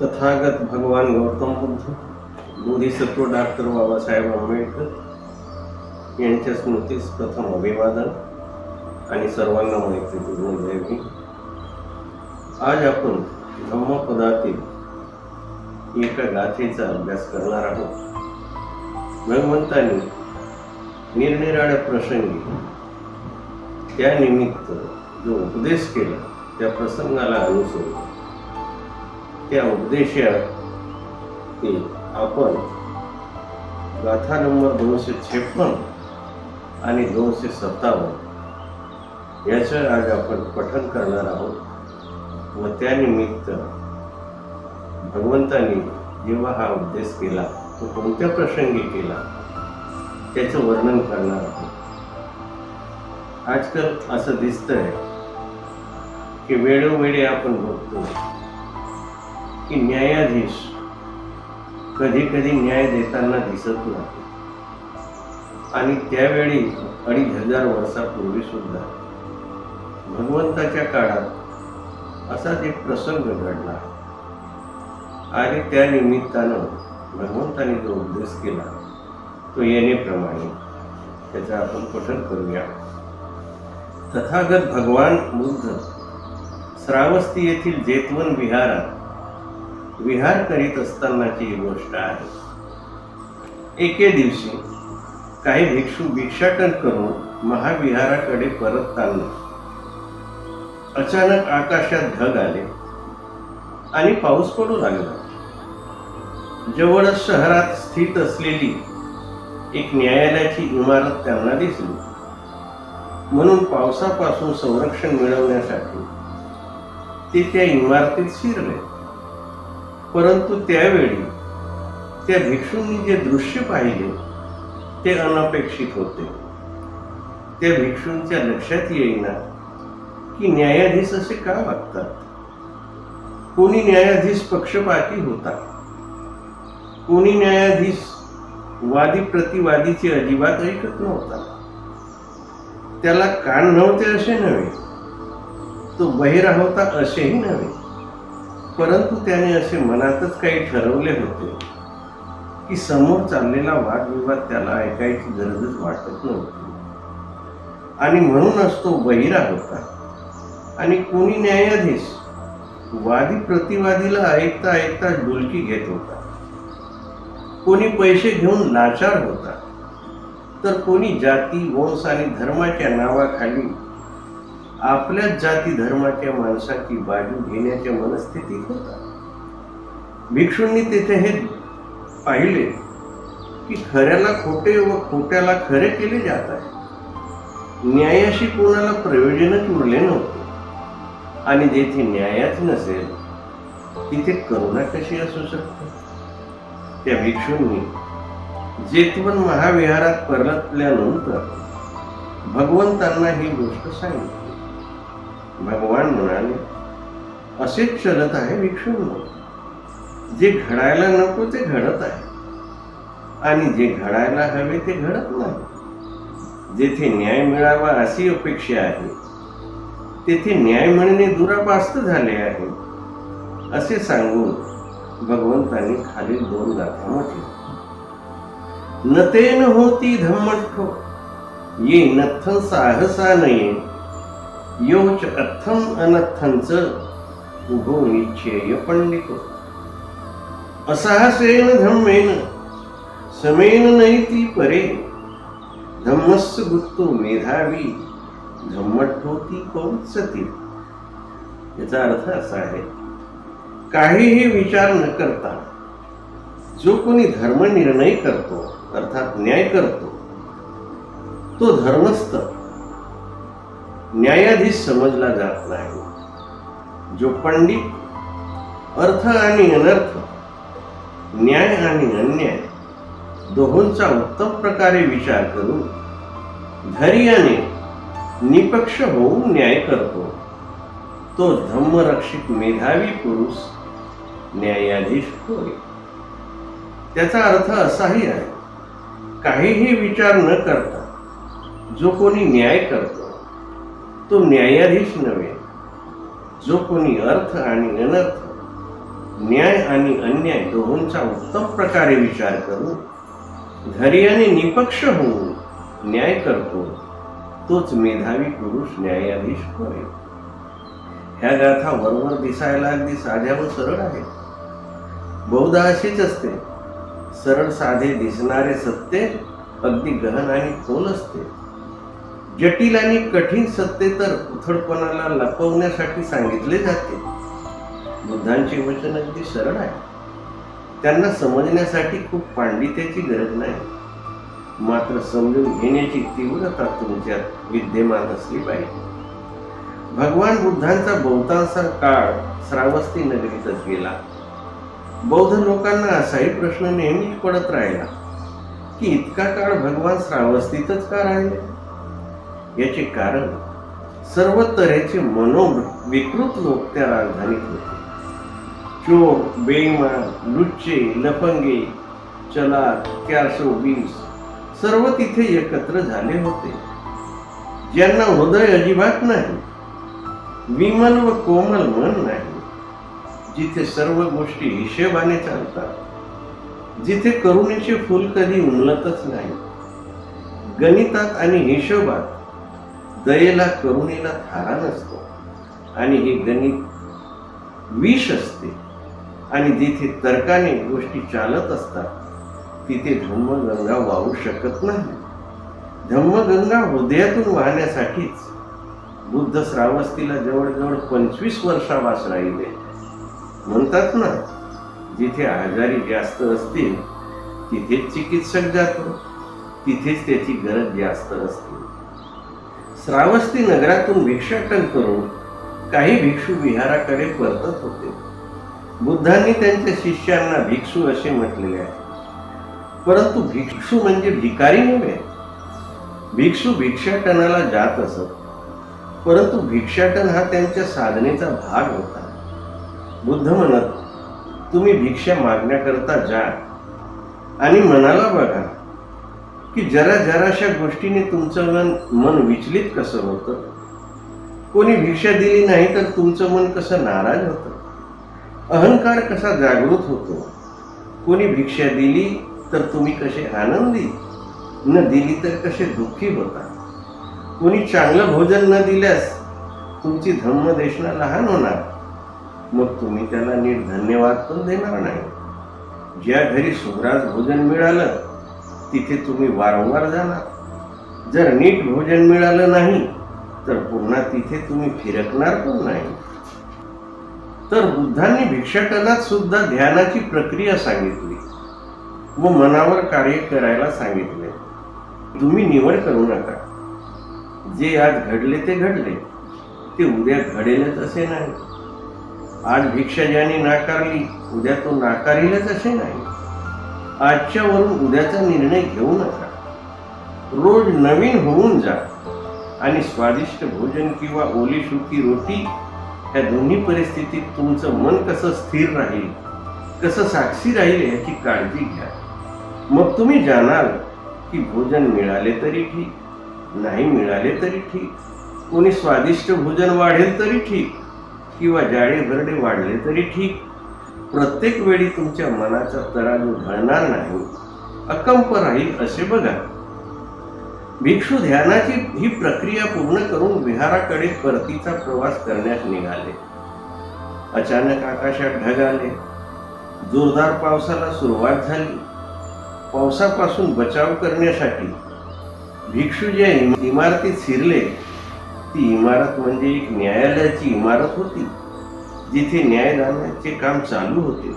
तथागत भगवान गौतम बुद्ध बोधिसत्व डॉक्टर बाबासाहेब आंबेडकर यांच्या स्मृतीस प्रथम अभिवादन आणि सर्वांना मैत्रीपूर्ण देवी आज आपण धम्मपदातील एका गाथेचा अभ्यास करणार आहोत. भगवंतांनी निरनिराळ्या प्रसंगी त्यानिमित्त जो उपदेश केला त्या प्रसंगाला अनुसरून त्या उपदेशात आपण गाथा नंबर दोनशे छप्पन आणि दोनशे सत्तावन्न याचं आज आपण पठन करणार आहोत. व त्यानिमित्त भगवंतांनी जेव्हा हा उपदेश केला तो कोणत्या प्रसंगी केला त्याचं वर्णन करणार आहोत. आजकाल असं दिसतंय की वेळोवेळी आपण बघतो की न्यायाधीश कधी कधी न्याय देताना दिसत नाही आणि त्यावेळी अडीच हजार वर्षापूर्वी सुद्धा भगवंताच्या काळात असाच एक प्रसंग घडला. आणि त्या निमित्तानं भगवंताने जो उपदेश केला तो येणेप्रमाणे त्याचं आपण पठन करूया. तथागत भगवान बुद्ध श्रावस्ती येथील जेतवन विहारात विहार करीत असतानाची ही गोष्ट आहे. एके दिवशी काही भिक्षू भिक्षाटन करून महाविहाराकडे परतताना अचानक आकाशात ढग आले आणि पाऊस पडू लागला. जवळच शहरात स्थित असलेली एक न्यायालयाची इमारत त्यांना दिसली. म्हणून पावसापासून संरक्षण मिळवण्यासाठी ते त्या इमारतीत शिरले. परंतु त्यावेळी त्या भिक्षूंनी जे दृश्य पाहिले ते अनपेक्षित होते. त्या भिक्षूंच्या लक्षात येईना की न्यायाधीश असे का वागतात? कोणी न्यायाधीश पक्षपाती होता? कोणी न्यायाधीश वादी प्रतिवादीचे अजिबात ऐकत नव्हता? त्याला कान नव्हते असे नव्हे. तो बहिरा होता असेही नव्हे. परंतु त्याने असे मनातच काही ठरवले होते की समोर चाललेला वादविवाद त्याला ऐकायची गरजच वाटत नव्हती. आणि म्हणूनच तो बहिरा होता. आणि कोणी न्यायाधीश वादी प्रतिवादीला ऐकता ऐकता डुलकी घेत होता. कोणी पैसे घेऊन लाचार होता. तर कोणी जाती वंश आणि धर्माच्या नावाखाली आपल्याच जाती धर्माच्या माणसाची बाजू घेण्याच्या मनस्थितीत होता. भिक्षूंनी तिथे हे पाहिले की खऱ्याला खोटे व खोट्याला खरे केले जात आहे. न्यायाशी कोणाला प्रयोजनच उरले नव्हते. आणि जेथे न्यायाच नसेल तिथे करुणा कशी असू शकते? त्या भिक्षूंनी जेतवन महाविहारात परतल्यानंतर भगवंतांना ही गोष्ट सांगितली. भगवान म्हणाले असेच चलत आहे विक्षुम्भ जे घडायला नको ते घडत आहे. आणि जे घडायला हवे ते घडत नाही. जेथे न्याय मिळावा अशी अपेक्षा आहे तेथे न्याय म्हणणे दुरापास्त झाले आहे. असे सांगून भगवंतांनी खालील दोन गाथा म्हटले नतेन होती धम्मठो ये नथ साहसा नये. योच अर्थम अनथंच उभो निश्चेय पंडितो। असाहसेन धम्मेन समेन नैती परे धम्मस्य गुप्तो मेधावी धम्मठ्ठोती कौत्सती याचा अर्थ असा आहे काहीही विचार न करता जो कोणी धर्म निर्णय करतो अर्थात न्याय करतो तो धर्मस्थ न्यायाधीश समजला जात नाही. जो पंडित अर्थ आणि अनर्थ न्याय आणि अन्याय दोहोंचा उत्तम प्रकारे विचार करून धैर्याने निपक्ष होऊन न्याय करतो तो धम्मरक्षित मेधावी पुरुष न्यायाधीश होय. त्याचा अर्थ असाही आहे काहीही विचार न करता जो कोणी न्याय करतो तो न्यायाधीश नव्हे. जो कोणी अर्थ आणि अनर्थ न्याय आणि अन्याय दोहोंचा उत्तम प्रकारे विचार करून धैर्याने निपक्ष होऊन न्याय करतो तोच मेधावी पुरुष न्यायाधीश होय. ह्या गाथा वरवर दिसायला अगदी साध्या व सरळ आहेत. बहुधा अशीच असते. सरळ साधे दिसणारे सत्य अगदी गहन आणि खोल असते. जटिल आणि कठीण सत्य तर उथळपणाला लपवण्यासाठी सांगितले जाते. बुद्धांचे वचन अगदी सरळ आहे. त्यांना समजण्यासाठी खूप पांडित्याची गरज नाही. मात्र समजून घेण्याची तीव्रता तुमच्यात विद्यमान असली पाहिजे. भगवान बुद्धांचा बहुतांश काळ श्रावस्ती नगरीतच गेला. बौद्ध लोकांना असाही प्रश्न नेहमीच पडत राहिला की इतका काळ भगवान श्रावस्तीतच का राहिले? याचे कारण सर्व तऱ्हेचे मनोविकृत लोक त्या राजधानीत होते. चोर बेईमान लुच्चे लफंगे चलाक चारशे वीस सर्व तिथे एकत्र झाले होते. ज्यांना हृदय अजिबात नाही विमल व कोमल मन नाही जिथे सर्व गोष्टी हिशेबाने चालतात जिथे करुणेचे फुल कधी उमलतच नाही. गणितात आणि हिशोबात दयेला करुणेला थारा नसतो. आणि हे गणित विष असते. आणि जिथे तर्काने गोष्टी चालत असतात तिथे धम्मगंगा वाहू शकत नाही. धम्मगंगा हृदयातून वाहण्यासाठीच बुद्ध श्रावस्तीला जवळजवळ पंचवीस वर्षावास राहिले. म्हणतात ना जिथे आजारी जास्त असतील तिथेच चिकित्सक जातो. तिथेच त्याची गरज जास्त असते. श्रावस्ती नगरातून भिक्षाटन करून काही भिक्षू विहाराकडे परतत होते. बुद्धांनी त्यांच्या शिष्यांना भिक्षू असे म्हटलेले आहे. परंतु भिक्षू म्हणजे भिकारी नव्हे. भिक्षू भिक्षाटनाला जात असत. परंतु भिक्षाटन हा त्यांच्या साधनेचा भाग होता. बुद्ध म्हणत तुम्ही भिक्षा मागण्याकरता जा आणि मनाला बघा. की जरा जराशा गोष्टीने तुमचं मन मन विचलित कसं होतं? कोणी भिक्षा दिली नाही तर तुमचं मन कसं नाराज होतं? अहंकार कसा जागृत होतो? कोणी भिक्षा दिली तर तुम्ही कसे आनंदी? न दिली तर कसे दुःखी होता? कोणी चांगलं भोजन न दिल्यास तुमची धम्मदेशना लहान होणार? मग तुम्ही त्याला नीट धन्यवाद पण देणार नाही. ज्या घरी सुग्रास भोजन मिळालं तिथे तुम्ही वारंवार जाणार. जर नीट भोजन मिळालं नाही तर पुन्हा तिथे तुम्ही फिरकणार पण नाही. तर बुद्धांनी भिक्षाटनात सुद्धा ध्यानाची प्रक्रिया सांगितली व मनावर कार्य करायला सांगितले. तुम्ही निवड करू नका. जे आज घडले ते घडले ते उद्या घडेलच असे नाही. आज भिक्षा ज्याने नाकारली उद्या तो नाकारीलच असे नाही. आजच्या वरून उद्याचा निर्णय घेऊ नका. रोज नवीन होऊन जा आणि स्वादिष्ट भोजन किंवा ओली सुकी रोटी ह्या दोन्ही परिस्थितीत तुमचं मन कसं स्थिर राहील कसं साक्षी राहील याची काळजी घ्या. मग तुम्ही जाणाल की भोजन मिळाले तरी ठीक नाही मिळाले तरी ठीक. कोणी स्वादिष्ट भोजन वाढेल तरी ठीक किंवा जाडे भरडे वाढले तरी ठीक. प्रत्येक वेळी तुमच्या मनाचा तराजू ढळणार नाही अकंप राहील असे बघा. भिक्षू ध्यानाची ही प्रक्रिया पूर्ण करून विहाराकडे परतीचा प्रवास करण्यास निघाले. अचानक आकाशात ढग आले. जोरदार पावसाला सुरुवात झाली. पावसापासून बचाव करण्यासाठी भिक्षू ज्या इमारतीत शिरले ती इमारत म्हणजे एक न्यायालयाची इमारत होती. जिथे न्यायदानाचे काम चालू होते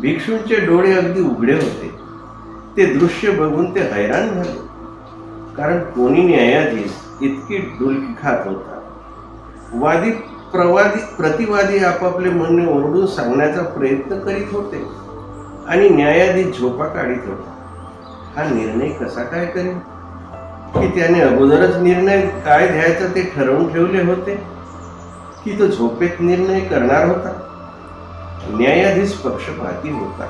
भिक्षूंचे डोळे अगदी उघडे होते. ते दृश्य बघून ते हैराण झाले. कारण कोणी न्यायाधीश इतकी डुलकी खात होता. वादी प्रवादी प्रतिवादी आपापले म्हणणे ओरडून सांगण्याचा प्रयत्न करीत होते आणि न्यायाधीश झोपा काढीत होता. हा निर्णय कसा काय करेल की त्याने अगोदरच निर्णय काय घ्यायचा ते ठरवून ठेवले होते? की तो झोपेत निर्णय करणार होता. न्यायाधीश पक्षपाती होता.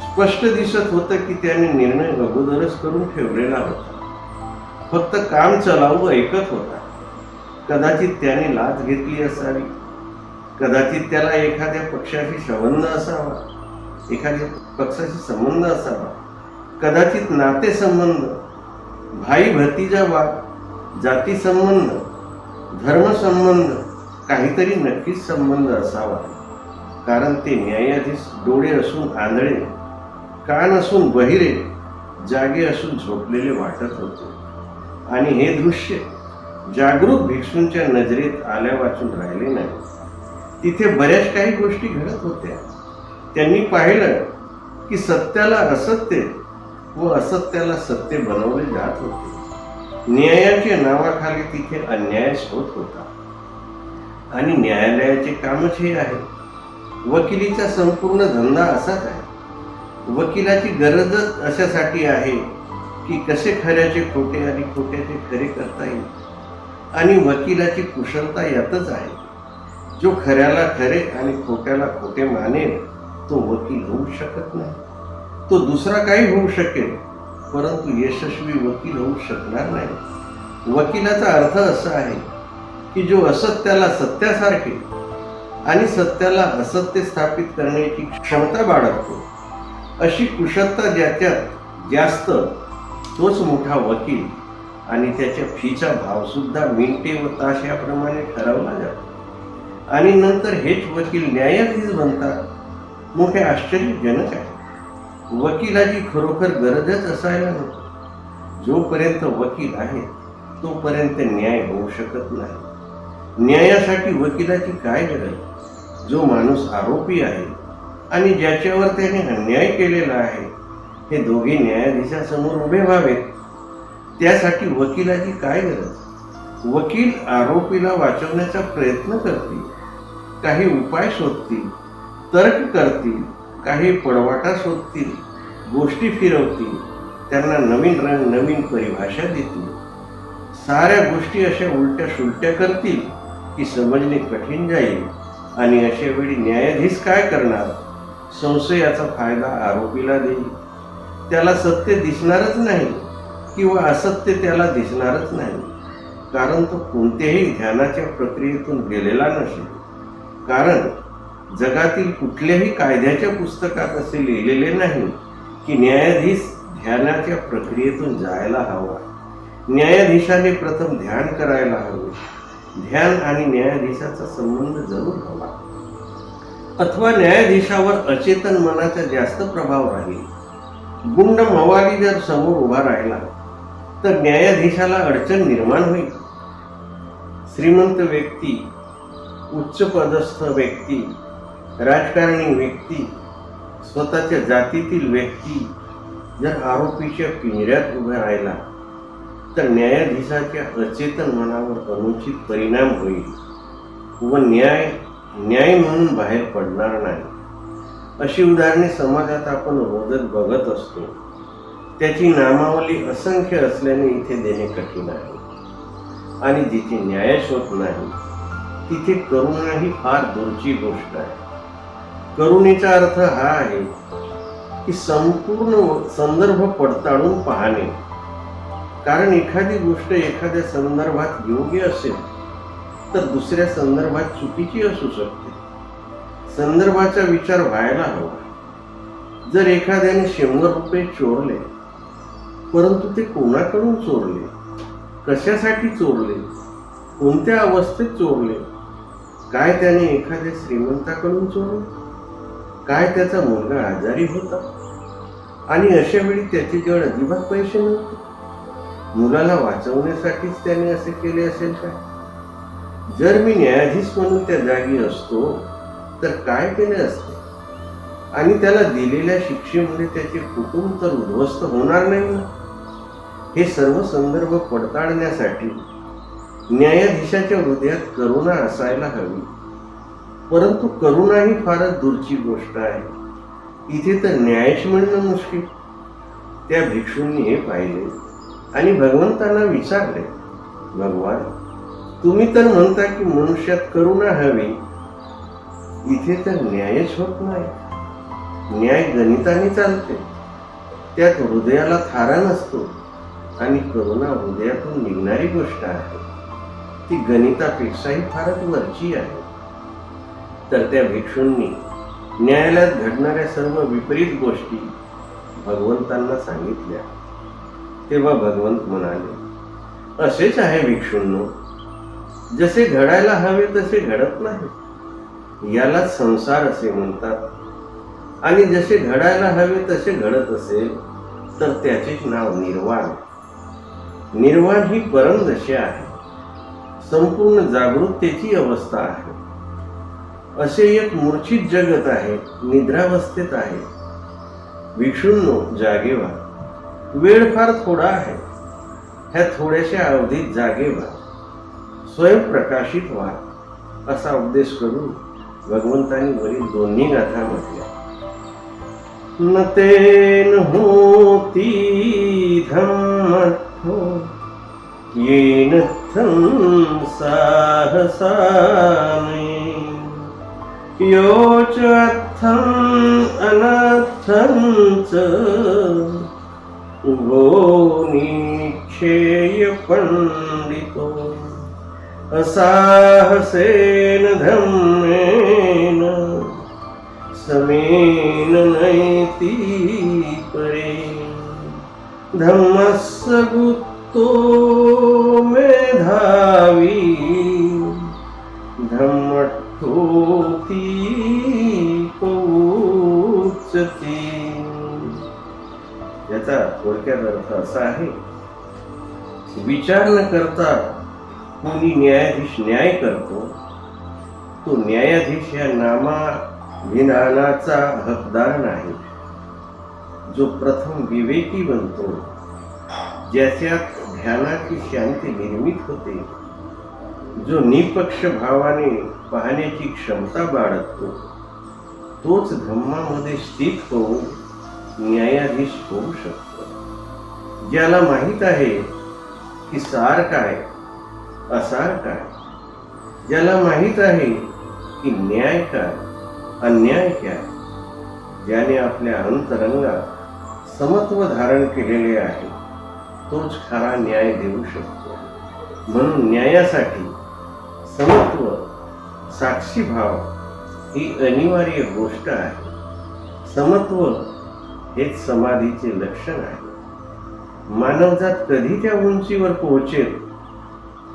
स्पष्ट दिसत होतं की त्याने निर्णय अगोदरच करून ठेवलेला होता. फक्त काम चलावं ऐकत होता. कदाचित त्याने लाच घेतली असावी. कदाचित त्याला एखाद्या पक्षाशी संबंध असावा. एखाद्या पक्षाशी संबंध असावा. कदाचित नातेसंबंध भाई भतीजा वाद जातीसंबंध धर्मसंबंध काहीतरी नक्कीच संबंध असावा. कारण ते न्यायाधीश डोळे असून आंधळे कान असून बहिरे जागे असून झोपलेले वाटत होते. आणि हे दृश्य जागरूक भिक्षूंच्या नजरेत आल्या वाचून राहिले नाही. तिथे बऱ्याच काही गोष्टी घडत होत्या. त्यांनी पाहिलं की सत्याला असत्य व असत्याला सत्य बनवले जात होते. न्यायाच्या नावाखाली तिथे अन्यायच होत होता. आणि न्यायालयाचे कामच हे आहे. वकिलीचा संपूर्ण धंदा असाच आहे. वकिलाची गरजच अशासाठी आहे की कसे खऱ्याचे खोटे आणि खोट्याचे खरे करता येईल. आणि वकिलाची कुशलता यातच आहे. जो खऱ्याला खरे आणि खोट्याला खोटे मानेल तो वकील होऊ शकत नाही. तो दुसरा काही होऊ शकेल परंतु यशस्वी वकील होऊ शकणार नाही. वकिलाचा अर्थ असा आहे की जो असत्याला सत्यासारखे आणि सत्याला असत्य स्थापित करण्याची क्षमता बाळगतो अशी कुशलता ज्याच्यात जास्त तोच मोठा वकील आणि त्याच्या फीचा भावसुद्धा मिनटे व तास याप्रमाणे ठरवला जातो. आणि नंतर हेच वकील न्यायाधीश बनतात मोठे आश्चर्यजनक आहे. वकिलाची खरोखर गरजच असायला नको. जोपर्यंत वकील आहे तोपर्यंत न्याय होऊ शकत नाही. न्यायासाठी वकिलाची काय गरज? जो माणूस आरोपी आहे आणि ज्याच्यावर त्याने अन्याय केलेला आहे हे दोघे न्यायाधीशासमोर उभे व्हावेत. त्यासाठी वकिलाची काय गरज? वकील आरोपीला वाचवण्याचा प्रयत्न करतील काही उपाय शोधतील तर्क करतील काही पडवाटा शोधतील गोष्टी फिरवतील त्यांना नवीन रंग नवीन परिभाषा देतील. साऱ्या गोष्टी अशा उलट्या सुलट्या करतील. की समजणे कठीण जाईल. आणि अशा वेळी न्यायाधीश काय करणार? संशयाचा फायदा आरोपीला देईल. त्याला सत्य दिसणारच नाही किंवा असत्य त्याला दिसणारच नाही. कारण तो कोणत्याही ध्यानाच्या प्रक्रियेतून गेलेला नसेल. कारण जगातील कुठल्याही कायद्याच्या पुस्तकात असे लिहिलेले नाही की न्यायाधीश ध्यानाच्या प्रक्रियेतून जायला हवा. न्यायाधीशाने प्रथम ध्यान करायला हवे. ध्यान आणि न्यायाधीशाचा संबंध जरूर हवा. अथवा न्यायाधीशावर अचेतन मनाचा जास्त प्रभाव राहील. गुंड मवाली जर समोर उभा राहिला तर न्यायाधीशाला अडचण निर्माण होईल. श्रीमंत व्यक्ती उच्चपदस्थ व्यक्ती राजकारणी व्यक्ती स्वतःच्या जातीतील व्यक्ती जर आरोपीच्या पिंजऱ्यात उभा राहिला तर न्यायाधीशाच्या अचेतन मनावर अनुचित परिणाम होईल व न्याय न्याय म्हणून बाहेर पडणार नाही. अशी उदाहरणे समाजात आपण रोजच बघत असतो. त्याची नामावली असंख्य असल्याने इथे देणे कठीण आहे. आणि जिथे न्यायच होत नाही तिथे करुणा ही फार दूरची गोष्ट आहे. करुणेचा अर्थ हा आहे की संपूर्ण संदर्भ पडताळून पाहणे. कारण एखादी गोष्ट एखाद्या संदर्भात योग्य असेल तर दुसऱ्या संदर्भात चुकीची असू शकते. संदर्भाचा विचार व्हायला हवा. जर एखाद्याने शंभर रुपये चोरले परंतु ते कोणाकडून चोरले कशासाठी चोरले कोणत्या अवस्थेत चोरले काय त्याने एखाद्या श्रीमंताकडून चोरले काय त्याचा मुलगा आजारी होता आणि अशा वेळी त्याच्याजवळ अजिबात पैसे नव्हते. मुलाला वाचवण्यासाठीच त्याने असे केले असेल काय जर मी न्यायाधीश म्हणून त्या जागी असतो तर काय केले असते? आणि त्याला दिलेल्या शिक्षेमुळे त्याचे कुटुंब तर उद्ध्वस्त होणार नाही ना? हे सर्व संदर्भ पडताळण्यासाठी न्यायाधीशाच्या हृदयात करुणा असायला हवी. परंतु करुणा ही फारच दूरची गोष्ट आहे. इथे तर न्यायच मिळणं मुश्किल. त्या भिक्षूंनी हे पाहिले. आणि भगवंतांना विचारले भगवान तुम्ही तर म्हणता की मनुष्यात करुणा हवी. इथे तर न्यायच होत नाही. न्याय गणिताने चालते. त्यात हृदयाला थारा नसतो आणि करुणा हृदयातून निघणारी गोष्ट आहे. ती गणितापेक्षाही फारच वरची आहे. तर त्या भिक्षूंनी न्यायालयात घडणाऱ्या सर्व विपरीत गोष्टी भगवंतांना सांगितल्या. तेव्हा भगवंत म्हणाले असेच आहे भिक्षूंनो. जसे घडायला हवे तसे घडत नाही. याला संसार असे म्हणतात. आणि जसे घडायला हवे तसे घडत असेल तर त्याचेच नाव निर्वाण निर्वाण ही परमदशा आहे. संपूर्ण जागृततेची अवस्था आहे. असे एक मूर्छित जगत आहे निद्रावस्थेत आहे. भिक्षूंनो जागे व्हा. वेळ फार थोडा आहे. ह्या थोड्याशा अवधीत जागे व्हा स्वयंप्रकाशित व्हा असा उपदेश करून भगवंतांनी वरील दोन्ही गाथा म्हटल्या. न तेन होती धम्मो येन थं साहसाने योच अर्थम् अनर्थं च गोनीक्षेय पण्डितो असाहसेन धर्मेण समेन नैति परे। धर्मस्य गुप्तो मेधावी धम्मोती याचा थोडक्यात अर्थ असा आहे विचार न करता कोणी न्यायाधीश न्याय करतो तो न्यायाधीश या नामा विधानाचा हकदार नाही. जो प्रथम विवेकी बनतो ज्याच्यात ध्यानाची शांती निर्मित होते जो निपक्ष भावाने पाहण्याची क्षमता बाळगतो तोच धम्मामध्ये स्थित होऊन न्यायाधीश होऊ शकतो. ज्याला माहीत आहे की सार काय असार काय. ज्याला माहीत आहे की न्याय काय अन्याय काय. ज्याने आपल्या अंतरंगात समत्व धारण केलेले आहे तोच खरा न्याय देऊ शकतो. म्हणून न्यायासाठी समत्व साक्षीभाव ही अनिवार्य गोष्ट आहे. समत्व हेच समाधीचे लक्षण आहे. मानवजात कधी त्या उंचीवर पोहोचेल?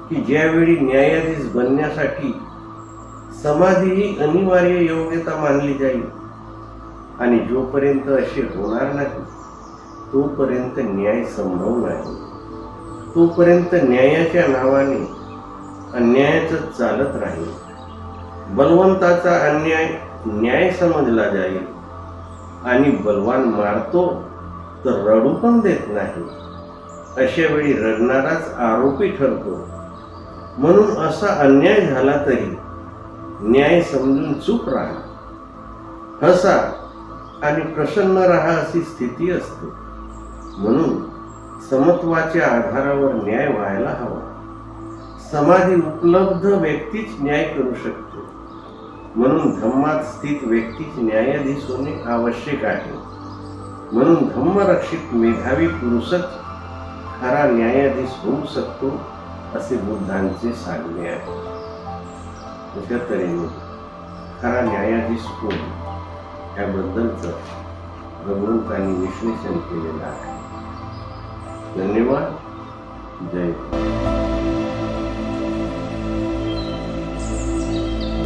की ज्यावेळी न्यायाधीश बनण्यासाठी समाधी ही अनिवार्य योग्यता मानली जाईल? आणि जोपर्यंत असे होणार नाही तोपर्यंत न्याय संभव नाही. तोपर्यंत न्यायाच्या नावाने अन्यायाचं चालत राहील. बलवंताचा अन्याय न्याय समजला जाईल. आणि बलवान मारतो तर रडू पण देत नाही. अशा वेळी रडणाराच आरोपी ठरतो. म्हणून असा अन्याय झाला तरी न्याय समजून चूक राहा. हसा आणि प्रसन्न राहा अशी स्थिती असते. म्हणून समत्वाच्या आधारावर न्याय व्हायला हवा. समाधी उपलब्ध व्यक्तीच न्याय करू शकतो. म्हणून धम्मात स्थित व्यक्तीच न्यायाधीश होणे आवश्यक आहे. म्हणून धम्मरक्षित मेधावी पुरुषच खरा न्यायाधीश होऊ शकतो असे बुद्धांचे सांगणे आहे. अशा तऱ्हेने खरा न्यायाधीश कोण? याबद्दलचं भगवंतांनी विश्लेषण केलेलं आहे. धन्यवाद. जय